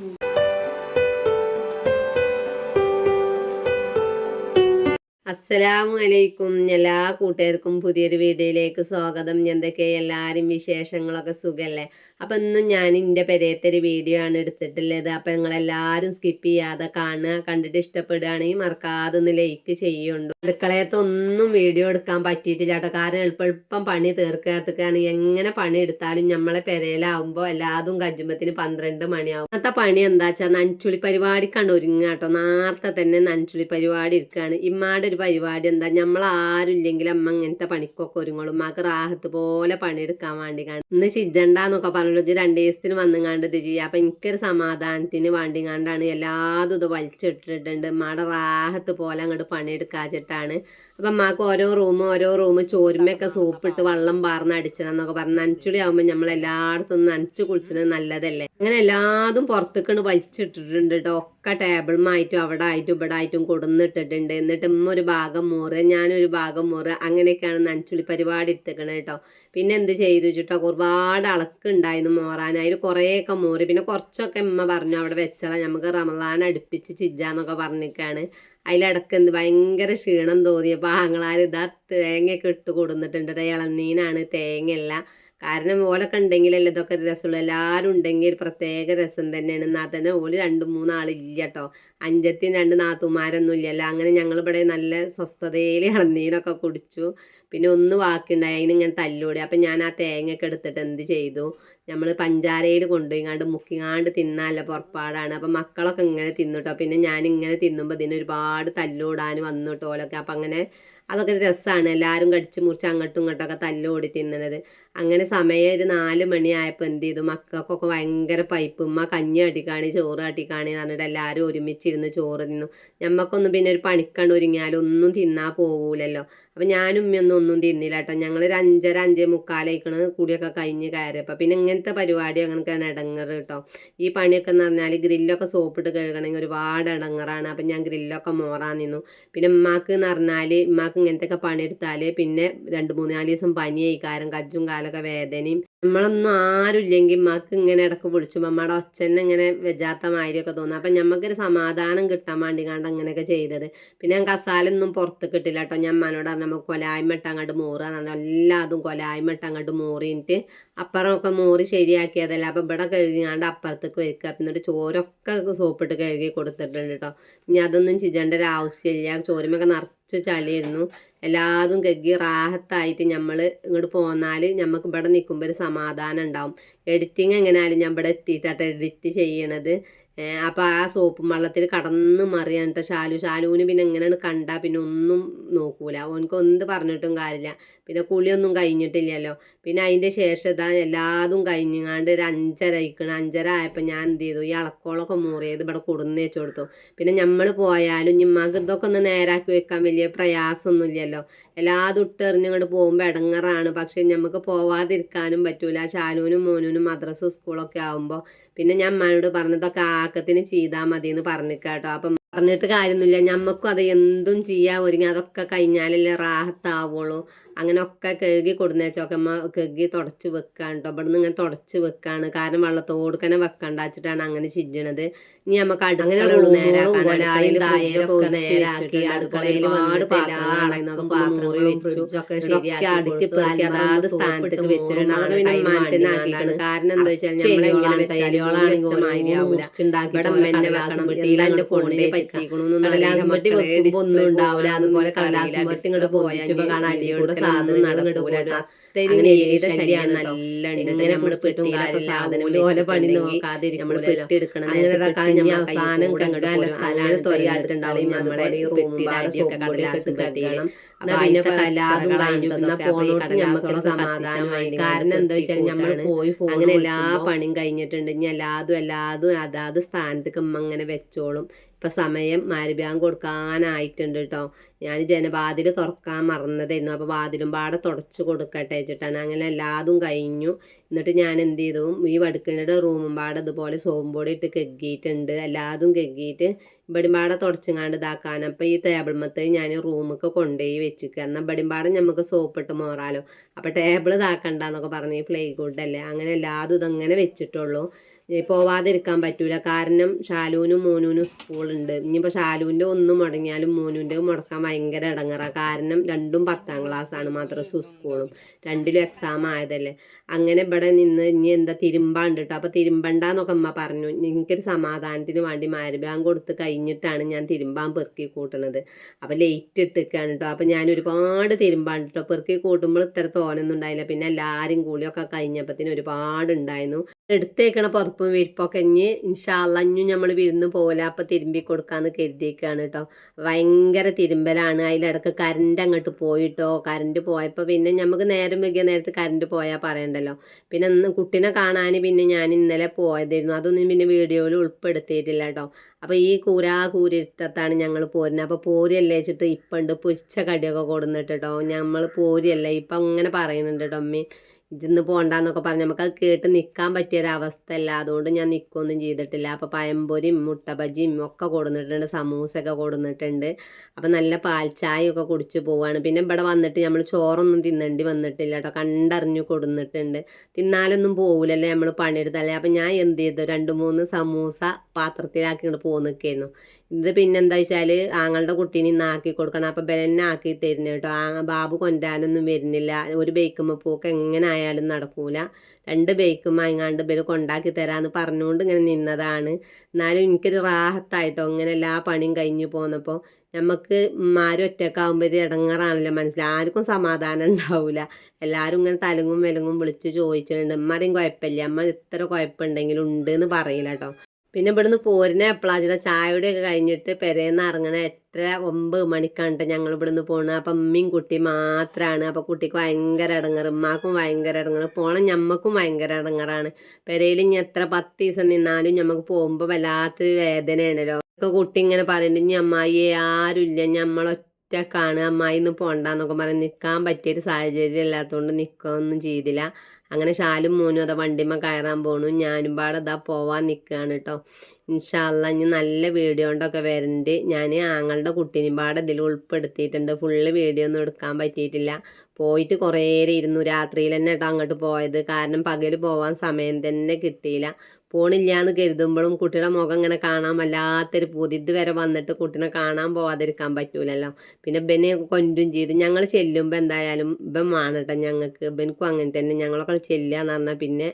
음. അസ്സലാമു അലൈക്കും എല്ലാ കൂട്ടുകാർക്കും പുതിയൊരു വീഡിയോയിലേക്ക് സ്വാഗതം. എന്തൊക്കെ എല്ലാവരും വിശേഷങ്ങളൊക്കെ സുഖമല്ലേ അപ്പം ഇന്നും ഞാൻ എന്റെ പെരയത്തെ ഒരു വീഡിയോ ആണ് എടുത്തിട്ടുള്ളത്. അപ്പം നിങ്ങളെല്ലാവരും സ്കിപ്പ് ചെയ്യാതെ കാണുക കണ്ടിട്ട് ഇഷ്ടപ്പെടുകയാണെങ്കിൽ മറക്കാതെ ഒന്ന് ലൈക്ക് ചെയ്യുന്നുണ്ട് അടുക്കളയത്ത് ഒന്നും വീഡിയോ എടുക്കാൻ പറ്റിയിട്ടില്ല കേട്ടോ. കാരണം എളുപ്പം എളുപ്പം പണി തീർക്കാത്തക്കാണ്. എങ്ങനെ പണി എടുത്താലും നമ്മളെ പെരയിലാവുമ്പോൾ എല്ലാതും കജുമ്പത്തിന് പന്ത്രണ്ട് മണിയാവും. അന്നത്തെ പണി എന്താ വെച്ചാൽ നനച്ചുളി പരിപാടിക്കാണ് ഒരുങ്ങാട്ടോ നാർത്തെ തന്നെ നനച്ചുളി പരിപാടി ഇരിക്കുകയാണ് ഇമ്മാടെ ഒരു പരിപാടി എന്താ? ഇല്ലെങ്കിൽ അമ്മ ഇങ്ങനത്തെ പണിക്കൊക്കെ ഒരുങ്ങളും ഉമ്മാക്ക് റാഹത്ത് പോലെ പണിയെടുക്കാൻ വേണ്ടി കാണും ഇന്ന് ചിജണ്ടാന്നൊക്കെ പറഞ്ഞിട്ട് ഇത് രണ്ട് ദിവസത്തിന് വന്നുങ്ങാണ്ട് ഇത് ചെയ്യുക അപ്പം എനിക്കൊരു സമാധാനത്തിന് വേണ്ടി കണ്ടാണ് എല്ലാതും ഇത് വലിച്ചിട്ടിട്ടുണ്ട്. ഉമ്മയുടെ റാഹത്ത് പോലെ അങ്ങോട്ട് പണിയെടുക്കാച്ചിട്ടാണ്. അപ്പം അമ്മയ്ക്ക് ഓരോ റൂം ഓരോ റൂം ചോരുമയൊക്കെ സൂപ്പിട്ട് വെള്ളം പാർന്ന് അടിച്ചണം എന്നൊക്കെ പറഞ്ഞ് നനച്ചുടി ആകുമ്പോൾ നമ്മൾ എല്ലായിടത്തും നനച്ച് കുളിച്ചത് നല്ലതല്ലേ? അങ്ങനെ എല്ലാതും പുറത്തേക്കാണ് വലിച്ചിട്ടിട്ടുണ്ട് കേട്ടോ ഒക്കെ ടേബിളുമായിട്ടും അവിടെ ആയിട്ടും ഇവിടെ ആയിട്ടും കൊടുന്നിട്ടിട്ടുണ്ട്. എന്നിട്ട് ഉമ്മ ഒരു ഭാഗം മോറ് ഞാനൊരു ഭാഗം മോറ് അങ്ങനെയൊക്കെയാണ് നനച്ചുള്ളി പരിപാടി എടുത്തേക്കണത് കേട്ടോ. പിന്നെ എന്ത് ചെയ്തു വെച്ചിട്ടോ ഒരുപാട് അളക്കുണ്ടായിരുന്നു അതിൽ കുറേയൊക്കെ മോറി. പിന്നെ കുറച്ചൊക്കെ ഉമ്മ പറഞ്ഞു അവിടെ വെച്ചാൽ നമുക്ക് റമദാൻ അടുപ്പിച്ച് ചിജാന്നൊക്കെ പറഞ്ഞിട്ടാണ് അതിലിടക്ക് എന്ത് ഭയങ്കര ക്ഷീണം തോന്നിയപ്പോൾ ആങ്ങളാർ ഇതാ തേങ്ങയൊക്കെ ഇട്ട് കൊടുന്നിട്ടുണ്ട് ട്ടോ. ഇളനീനാണ് തേങ്ങയല്ല കാരണം ഓലൊക്കെ ഉണ്ടെങ്കിലല്ലേ ഇതൊക്കെ രസമുള്ളൂ. എല്ലാവരും ഉണ്ടെങ്കിൽ ഒരു പ്രത്യേക രസം തന്നെയാണ്. എന്നാൽ തന്നെ ഓൽ രണ്ട് മൂന്നാളില്ല കേട്ടോ. അഞ്ചത്തി രണ്ട് നാത്തുമാരൊന്നും അങ്ങനെ ഞങ്ങൾ ഇവിടെ നല്ല സ്വസ്ഥതയിൽ ഇളനീരൊക്കെ കുടിച്ചു. പിന്നെ ഒന്ന് ബാക്കിയുണ്ടായി അതിനിങ്ങനെ തല്ലൂടി. അപ്പം ഞാൻ ആ തേങ്ങയൊക്കെ എടുത്തിട്ട് എന്ത് ചെയ്തു? നമ്മൾ പഞ്ചാരയിൽ കൊണ്ടുപോയിങ്ങാണ്ട് മുക്കിങ്ങാണ്ട് തിന്നാല്ല പുറപ്പാടാണ്. അപ്പം മക്കളൊക്കെ ഇങ്ങനെ തിന്നുട്ടോ. പിന്നെ ഞാൻ ഇങ്ങനെ തിന്നുമ്പോൾ ഇതിന് ഒരുപാട് തല്ലൂടാൻ വന്നിട്ടോ അല്ലൊക്കെ അപ്പം അങ്ങനെ അതൊക്കെ രസമാണ് എല്ലാവരും കടിച്ച് മുറിച്ച് അങ്ങോട്ടും ഇങ്ങോട്ടൊക്കെ തല്ലോടി തിന്നണത്. അങ്ങനെ സമയം ഒരു നാല് മണിയായപ്പോൾ എന്ത് ചെയ്തു? മക്കൾക്കൊക്കെ ഭയങ്കര പൈപ്പ്. ഉമ്മ കഞ്ഞി അടിക്കാണി ചോറ് അടിക്കാണി എന്ന് പറഞ്ഞിട്ട് എല്ലാവരും ഒരുമിച്ചിരുന്ന് ചോറ് തിന്നു. ഞമ്മക്കൊന്നും പിന്നെ ഒരു പണിക്കണ്ട് ഒരുങ്ങിയാലും ഒന്നും തിന്നാ പോവൂലല്ലോ. അപ്പം ഞാനും ഉമ്മയൊന്നും ഒന്നും തിന്നില്ല കേട്ടോ ഞങ്ങൾ ഒരു അഞ്ചര അഞ്ചേ മുക്കാലേക്കണ് കൂടിയൊക്കെ കഴിഞ്ഞ് കയറിയപ്പോൾ പിന്നെ ഇങ്ങനത്തെ പരിപാടി അങ്ങനെയൊക്കെയാണ് ഇടങ്ങറ് കേട്ടോ ഈ പണിയൊക്കെ എന്ന് പറഞ്ഞാൽ ഗ്രില്ലൊക്കെ സോപ്പിട്ട് കഴുകണമെങ്കിൽ ഒരുപാട് ഇടങ്ങറാണ് അപ്പം ഞാൻ ഗ്രില്ലൊക്കെ മോറാൻ നിന്നു. പിന്നെ ഉമ്മാക്ക് എന്ന് പറഞ്ഞാൽ ഉമ്മാക്ക് ഇങ്ങനത്തെ ഒക്കെ പണിയെടുത്താൽ പിന്നെ രണ്ട് മൂന്ന് നാല് ദിവസം പനിയായി. കാരണം കജ്ജും കാലൊക്കെ വേദനയും നമ്മളൊന്നും ആരും ഇല്ലെങ്കിൽ ഉമ്മാക്ക് ഇങ്ങനെ ഇടയ്ക്ക് പിടിച്ചു അമ്മയുടെ ഒച്ചന്നെ ഇങ്ങനെ വെജാത്ത മാതിരിയൊക്കെ തോന്നും. അപ്പം ഞമ്മക്കൊരു സമാധാനം കിട്ടാൻ വേണ്ടി കണ്ട് അങ്ങനെയൊക്കെ ചെയ്തത്. പിന്നെ ഞാൻ കസാലൊന്നും പുറത്ത് കിട്ടില്ല കേട്ടോ ഞാൻ അമ്മനോട് പറഞ്ഞു നമുക്ക് കൊലായ്മ ഇട്ട് അങ്ങോട്ട് മോറുക എന്ന് എല്ലാതും കൊലായ്മ ഇട്ട് അങ്ങോട്ട് മോറിയിട്ട് അപ്പുറമൊക്കെ മോറി ശരിയാക്കിയതല്ല. അപ്പം ഇവിടെ കഴുകിയാണ്ട് അപ്പുറത്തേക്ക് വെക്കുക. എന്നിട്ട് ചോരൊക്കെ സോപ്പിട്ട് കഴുകി കൊടുത്തിട്ടുണ്ട് കേട്ടോ ഇനി അതൊന്നും ചിജേണ്ട ഒരു ആവശ്യമില്ല. ചോരമൊക്കെ നിറച്ച് ചളിയായിരുന്നു. എല്ലാതും ഗഗ്ഗി റാഹത്തായിട്ട് നമ്മൾ ഇങ്ങോട്ട് പോന്നാൽ നമുക്ക് ഇവിടെ നിൽക്കുമ്പോൾ ഒരു സമാധാനം ഉണ്ടാവും എഡിറ്റിങ് എങ്ങനെയാലും ഞാൻ ഇവിടെ എത്തിയിട്ടാണ് എഡിറ്റ് ചെയ്യണത്. അപ്പോൾ ആ സോപ്പും വെള്ളത്തിൽ കടന്ന് മറിയാണ് ഷാലു. ഷാലുവിന് പിന്നെ എങ്ങനെയാണ് കണ്ടാൽ പിന്നെ ഒന്നും നോക്കൂല. ഓനക്ക് എന്ത് പറഞ്ഞിട്ടും കാര്യമില്ല പിന്നെ കുളിയൊന്നും കഴിഞ്ഞിട്ടില്ലല്ലോ. പിന്നെ അതിന്റെ ശേഷം ഇതാ എല്ലാതും കഴിഞ്ഞാണ്ട് ഒരു അഞ്ചര അയക്കണം അഞ്ചര ആയപ്പോൾ ഞാൻ എന്ത് ചെയ്തു? ഈ അളക്കോളൊക്കെ മൂറിയത് ഇവിടെ കൊടുന്ന് വെച്ച് കൊടുത്തു. പിന്നെ നമ്മൾ പോയാലും ഞമ്മക്ക് ഇതൊക്കെ ഒന്ന് നേരാക്കി വെക്കാൻ വലിയ പ്രയാസമൊന്നുമില്ലല്ലോ എല്ലാതും ഇട്ടെറിഞ്ഞങ്ങോട്ട് പോകുമ്പോൾ ഇടങ്ങറാണ് പക്ഷേ നമുക്ക് പോവാതിരിക്കാനും പറ്റൂല. ശാലുവിനും മോനുനും മദ്രസ സ്കൂളൊക്കെ ആകുമ്പോൾ പിന്നെ ഞാൻ അമ്മയോട് പറഞ്ഞതൊക്കെ ആക്കത്തിന് ചെയ്താൽ മതി എന്ന് പറഞ്ഞിക്കാട്ടോ. അപ്പം പറഞ്ഞിട്ട് കാര്യമൊന്നുമില്ല. ഞമ്മക്കും അത് എന്തും ചെയ്യാൻ ഒരുങ്ങി അതൊക്കെ കഴിഞ്ഞാലല്ലേ റാഹത്താവുള്ളൂ. അങ്ങനെ ഒക്കെ കഴുകി കൊടുന്നേച്ചൊക്കെ അമ്മ കഴുകി തുടച്ച് വെക്കാണ് കേട്ടോ. ഇവിടെ നിന്ന് ഇങ്ങനെ തുടച്ച് വെക്കാണ്. കാരണം വെള്ളത്തോടുക്കനെ തന്നെ വെക്കണ്ടാച്ചിട്ടാണ് അങ്ങനെ ചിഞ്ചണത് ഇനി നമുക്ക് നേരാക്കാൻ നേരാക്കി അടുക്കളയിൽ ഒരുപാട് വെച്ചു ഒക്കെ അടുക്കി പെറുക്കി അതാത് സ്ഥാനത്തേക്ക് വെച്ചിട്ടുണ്ട്. അതൊക്കെ പിന്നെ മാറ്റി ആക്കിക്കണം കാരണം എന്താ വെച്ചാൽ നമ്മളെങ്ങനെ തൈലോളാണെങ്കിൽ മാതിരിയാവൂല ഇവിടെ വെക്കണം ഒന്നും ഉണ്ടാവില്ല അതുപോലെ കടലാസുമട്ടി ഇങ്ങോട്ട് പോയാൽ കാണാൻ അടിയോടെ സാധനം നടക്കൂല ശരിയാണ് നല്ല ഇങ്ങനെ നമ്മൾ പെട്ടിയില്ലാത്ത സാധനം ഓലെ പണി നോക്കാതെ നമ്മൾ അങ്ങനെ കഴിഞ്ഞ അവസാനം കണ്ടാൽ സ്ഥലമാണ് തൊരയായിട്ടുണ്ടാവും നമ്മളെ പെട്ടിയിലൊക്കെ കടലാസ് കെട്ടിയണം അപ്പൊ പിന്നെ കലാതും കഴിഞ്ഞു പോണോട്ട് സമാധാനമായി കാരണം എന്താ വെച്ചാൽ നമ്മൾ പോയി അങ്ങനെ എല്ലാ പണിയും കഴിഞ്ഞിട്ടുണ്ട്. ഇനി എല്ലാതും എല്ലാതും അതാത് സ്ഥാനത്തേക്ക് അങ്ങനെ വെച്ചോളും. ഇപ്പം സമയം മാരിബ്യാൻ കൊടുക്കാനായിട്ടുണ്ട് കേട്ടോ ഞാൻ ജനവാതിൽ തുറക്കാൻ മറന്നതായിരുന്നു. അപ്പോൾ വാതിലും പാടെ തുടച്ച് കൊടുക്കട്ടെ വെച്ചിട്ടാണ്. അങ്ങനെ എല്ലാതും കഴിഞ്ഞു. എന്നിട്ട് ഞാൻ എന്ത് ചെയ്തു? ഈ വടുക്കിന്റെ റൂമും പാടെ അതുപോലെ സോമ്പോടി പൊടി ഇട്ട് കെഗ്ഗിയിട്ടുണ്ട് എല്ലാതും കെഗ്ഗിയിട്ട് ഇവിടെയും പാടെ തുടച്ചങ്ങാണ്ട് ഇതാക്കാൻ അപ്പോൾ ഈ ടേബിൾ ടേബിൾമത്ത് ഞാൻ റൂമൊക്കെ കൊണ്ടുപോയി വെച്ചിരിക്കുക എന്നാൽ ഇവിടെയും പാടെ നമുക്ക് സോപ്പ് ഇട്ട് മോറാലോ. അപ്പോൾ ടേബിൾ ഇതാക്കണ്ടെന്നൊക്കെ പറഞ്ഞ് ഫ്ലൈ ഗുഡ് അല്ലേ? അങ്ങനെ എല്ലാതും ഇതങ്ങനെ വെച്ചിട്ടുള്ളൂ. പോവാതിരിക്കാൻ പറ്റൂല. കാരണം ഷാലൂനും മോനൂനും സ്കൂളുണ്ട്. ഇനിയിപ്പോൾ ഷാലൂന്റെ ഒന്നും മുടങ്ങിയാലും മോനൂന്റെ മുടക്കാൻ ഭയങ്കര ഇടങ്ങറാണ് കാരണം രണ്ടും പത്താം ക്ലാസ്സാണ് മദ്രസും സ്കൂളും. രണ്ടിലും എക്സാം ആയതല്ലേ. അങ്ങനെ ഇവിടെ നിന്ന് ഇനി എന്താ തിരുമ്പാണ്ട് കേട്ടോ അപ്പോൾ തിരുമ്പണ്ടെന്നൊക്കെ അമ്മ പറഞ്ഞു. എനിക്കൊരു സമാധാനത്തിന് വേണ്ടി മാരുബാൻ കൊടുത്ത് കഴിഞ്ഞിട്ടാണ് ഞാൻ തിരുമ്പാൻ പെറുക്കി കൂട്ടണത്. അപ്പോൾ ലേറ്റ് ഇട്ടിക്കാണ് കേട്ടോ അപ്പോൾ ഞാൻ ഒരുപാട് തിരുമ്പാണ്ട് കേട്ടോ പെറുക്കി കൂട്ടുമ്പോൾ ഇത്ര തോനൊന്നും ഉണ്ടായില്ല. പിന്നെ എല്ലാവരും കൂളിയൊക്കെ കഴിഞ്ഞപ്പത്തിന് ഒരുപാട് ഉണ്ടായിരുന്നു എടുത്തേക്കണ പുതപ്പും വിരിപ്പൊക്കെ ഇനി ഇൻഷാല്ല ഇഞ്ഞും നമ്മൾ വിരുന്ന് പോലെ അപ്പം തിരുമ്പി കൊടുക്കാന്ന് കരുതിയേക്കാണ് കേട്ടോ ഭയങ്കര തിരുമ്പലാണ്. അതിലിടക്ക് കറണ്ട് അങ്ങോട്ട് പോയിട്ടോ. കറണ്ട് പോയപ്പോൾ പിന്നെ നമുക്ക് നേരം വെക്കിയ നേരത്ത് കറണ്ട് പോയാൽ പറയണ്ടല്ലോ. പിന്നെ ഇന്ന് കുട്ടീനെ കാണാൻ പിന്നെ ഞാൻ ഇന്നലെ പോയതായിരുന്നു. അതൊന്നും പിന്നെ വീഡിയോയിൽ ഉൾപ്പെടുത്തിയിട്ടില്ല കേട്ടോ അപ്പോൾ ഈ കൂരാ കൂരിട്ടത്താണ് ഞങ്ങൾ പോരുന്നത്. അപ്പോൾ പോരിയല്ലേ വെച്ചിട്ട് ഇപ്പം ഉണ്ട് പൊരിച്ച കടിയൊക്കെ കൊടുന്നിട്ട് കേട്ടോ നമ്മൾ പോരിയല്ല ഇപ്പം അങ്ങനെ പറയുന്നുണ്ട് കേട്ടോ അമ്മി ഇജിന്ന് പോണ്ടെന്നൊക്കെ പറഞ്ഞ് അത് കേട്ട് നിൽക്കാൻ പറ്റിയൊരവസ്ഥയല്ല. അതുകൊണ്ട് ഞാൻ നിൽക്കുകയൊന്നും ചെയ്തിട്ടില്ല. അപ്പോൾ പഴംപൊരിയും മുട്ട ബജിയും ഒക്കെ കൊടുന്നിട്ടുണ്ട് സമൂസയൊക്കെ കൊടുന്നിട്ടുണ്ട്. അപ്പോൾ നല്ല പാൽച്ചായൊക്കെ കുടിച്ച് പോവാണ്. പിന്നെ ഇവിടെ വന്നിട്ട് നമ്മൾ ചോറൊന്നും തിന്നേണ്ടി വന്നിട്ടില്ല കേട്ടോ. കണ്ടറിഞ്ഞു കൊടുന്നിട്ടുണ്ട്. തിന്നാലൊന്നും പോകില്ലല്ലേ നമ്മൾ പണിയെടുത്തല്ലേ അപ്പം ഞാൻ എന്ത് ചെയ്തു? രണ്ട് മൂന്ന് സമൂസ പാത്രത്തിലാക്കി ഇങ്ങോട്ട് നിൽക്കായിരുന്നു ഇത് പിന്നെന്താ വെച്ചാൽ ആങ്ങളുടെ കുട്ടീനെ ഇന്ന് ആക്കി കൊടുക്കണം. അപ്പം ബെന്നെ ആക്കി തരുന്നു കേട്ടോ. ആ ബാബു കൊണ്ടാനൊന്നും വരുന്നില്ല. ഒരു ബേക്കുമ്പോൾ പോക്ക് എങ്ങനെ ആയാലും നടക്കൂല. രണ്ട് ബേക്കും വാങ്ങാണ്ട് ഇവർ കൊണ്ടാക്കി തരാമെന്ന് പറഞ്ഞുകൊണ്ട് ഇങ്ങനെ നിന്നതാണ്. എന്നാലും എനിക്കൊരു റാഹത്തായിട്ടോ ഇങ്ങനെ എല്ലാ പണിയും കഴിഞ്ഞു പോന്നപ്പോൾ നമുക്ക് ഉമ്മാരും ഒറ്റക്കാവുമ്പോൾ ഒരു ഇടങ്ങറാണല്ലോ മനസ്സിലായി ആർക്കും സമാധാനം ഉണ്ടാവില്ല എല്ലാവരും ഇങ്ങനെ തലങ്ങും വിലങ്ങും വിളിച്ച് ചോദിച്ചിട്ടുണ്ട്. ഉമ്മാരെയും കുഴപ്പമില്ല. അമ്മ ഇത്ര കുഴപ്പമുണ്ടെങ്കിലും ഉണ്ട് എന്ന് പറയില്ല കേട്ടോ പിന്നെ ഇവിടുന്ന് പോരുന്ന എപ്പോഴാച്ചാൽ ചായയുടെ ഒക്കെ കഴിഞ്ഞിട്ട് പെരേന്ന് ഇറങ്ങണ എത്ര ഒമ്പത് മണിക്കാണ്ട് ഞങ്ങൾ ഇവിടുന്ന് പോണത്. അപ്പം അമ്മയും കുട്ടി മാത്രമാണ് അപ്പം കുട്ടിക്ക് ഭയങ്കര ഇടങ്ങറ് ഉമ്മാക്കും ഭയങ്കര ഇടങ്ങറ് പോണം ഞമ്മക്കും ഭയങ്കര ഇടങ്ങറാണ് പെരയിൽ ഇനി എത്ര പത്ത് ദിവസം നിന്നാലും ഞമ്മക്ക് പോകുമ്പോൾ വല്ലാത്തൊരു വേദനയാണല്ലോ. ഒക്കെ കുട്ടി ഇങ്ങനെ പറയുന്നുണ്ട് ഇനി അമ്മായി ആരുമില്ല ഞമ്മളൊറ്റക്കാണ് അമ്മായി ഇന്ന് പോണ്ടെന്നൊക്കെ പറഞ്ഞ് നിൽക്കാൻ പറ്റിയൊരു സാഹചര്യം ഇല്ലാത്തതുകൊണ്ട് നിൽക്കുകയൊന്നും ചെയ്തില്ല. അങ്ങനെ ഷാലും മോനും അതാ വണ്ടിമ്മ കയറാൻ പോണു. ഞാനും പാടെ അതാ പോവാൻ നിൽക്കുകയാണ് കേട്ടോ ഇൻഷാല്ല ഇനി നല്ല വീഡിയോ കൊണ്ടൊക്കെ വരുന്നുണ്ട് ഞാൻ ആങ്ങളുടെ കുട്ടീനും പാടെ ഇതിൽ ഉൾപ്പെടുത്തിയിട്ടുണ്ട്. ഫുള്ള് വീഡിയോ ഒന്നും എടുക്കാൻ പറ്റിയിട്ടില്ല. പോയിട്ട് കുറേ ഇരുന്നു. രാത്രിയിൽ തന്നെ കേട്ടോ അങ്ങോട്ട് പോയത്. കാരണം പകൽ പോവാൻ സമയം തന്നെ കിട്ടിയില്ല. പോണില്ല എന്ന് കരുതുമ്പോഴും കുട്ടിയുടെ മുഖം ഇങ്ങനെ കാണാൻ വല്ലാത്തൊരു പൂതി. ഇതുവരെ വന്നിട്ട് കുട്ടീനെ കാണാൻ പോവാതിരിക്കാൻ പറ്റൂലല്ലോ. പിന്നെ ബെന്നെ കൊണ്ടും ചെയ്തു. ഞങ്ങൾ ചെല്ലുമ്പോൾ എന്തായാലും ഇപ്പം വേണട്ടെ ഞങ്ങൾക്ക്. ബെനിക്കും അങ്ങനെ തന്നെ. ഞങ്ങളൊക്കെ ചെല്ലുക എന്ന് പറഞ്ഞാൽ പിന്നെ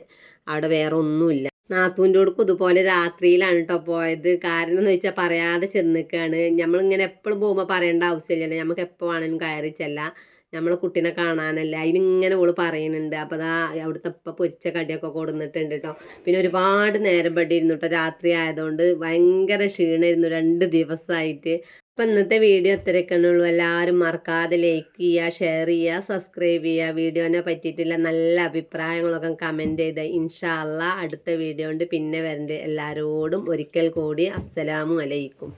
അവിടെ വേറെ ഒന്നുമില്ല. നാത്തൂന്റെ കൊടുക്കും ഇതുപോലെ രാത്രിയിലാണ് കേട്ടോ പോയത്. കാരണം എന്ന് വെച്ചാൽ പറയാതെ ചെന്നിക്കാണ് നമ്മളിങ്ങനെ എപ്പോഴും പോകുമ്പോൾ പറയേണ്ട ആവശ്യമില്ലല്ലോ. നമുക്ക് എപ്പോൾ വേണമെങ്കിലും കയറി ചെല്ലാം. നമ്മളെ കുട്ടീനെ കാണാനല്ല? അതിനിങ്ങനെ ഓൾ പറയുന്നുണ്ട് അപ്പോൾ അതാ അവിടുത്തെ ഇപ്പം പൊരിച്ച കടിയൊക്കെ കൊടുന്നിട്ടുണ്ട് കേട്ടോ പിന്നെ ഒരുപാട് നേരം പടി ഇരുന്നു കേട്ടോ രാത്രി ആയതുകൊണ്ട് ഭയങ്കര ക്ഷീണമായിരുന്നു രണ്ട് ദിവസമായിട്ട് അപ്പം ഇന്നത്തെ വീഡിയോ ഇത്രയൊക്കെയാണ് ഉള്ളൂ. എല്ലാവരും മറക്കാതെ ലൈക്ക് ചെയ്യുക ഷെയർ ചെയ്യുക സബ്സ്ക്രൈബ് ചെയ്യുക വീഡിയോനെ പറ്റിയിട്ടുള്ള നല്ല അഭിപ്രായങ്ങളൊക്കെ കമന്റ് ചെയ്ത്. ഇൻഷാല്ല അടുത്ത വീഡിയോ കൊണ്ട് പിന്നെ വരണ്ട്. എല്ലാവരോടും ഒരിക്കൽ കൂടി അസ്സലാമു അലൈക്കും.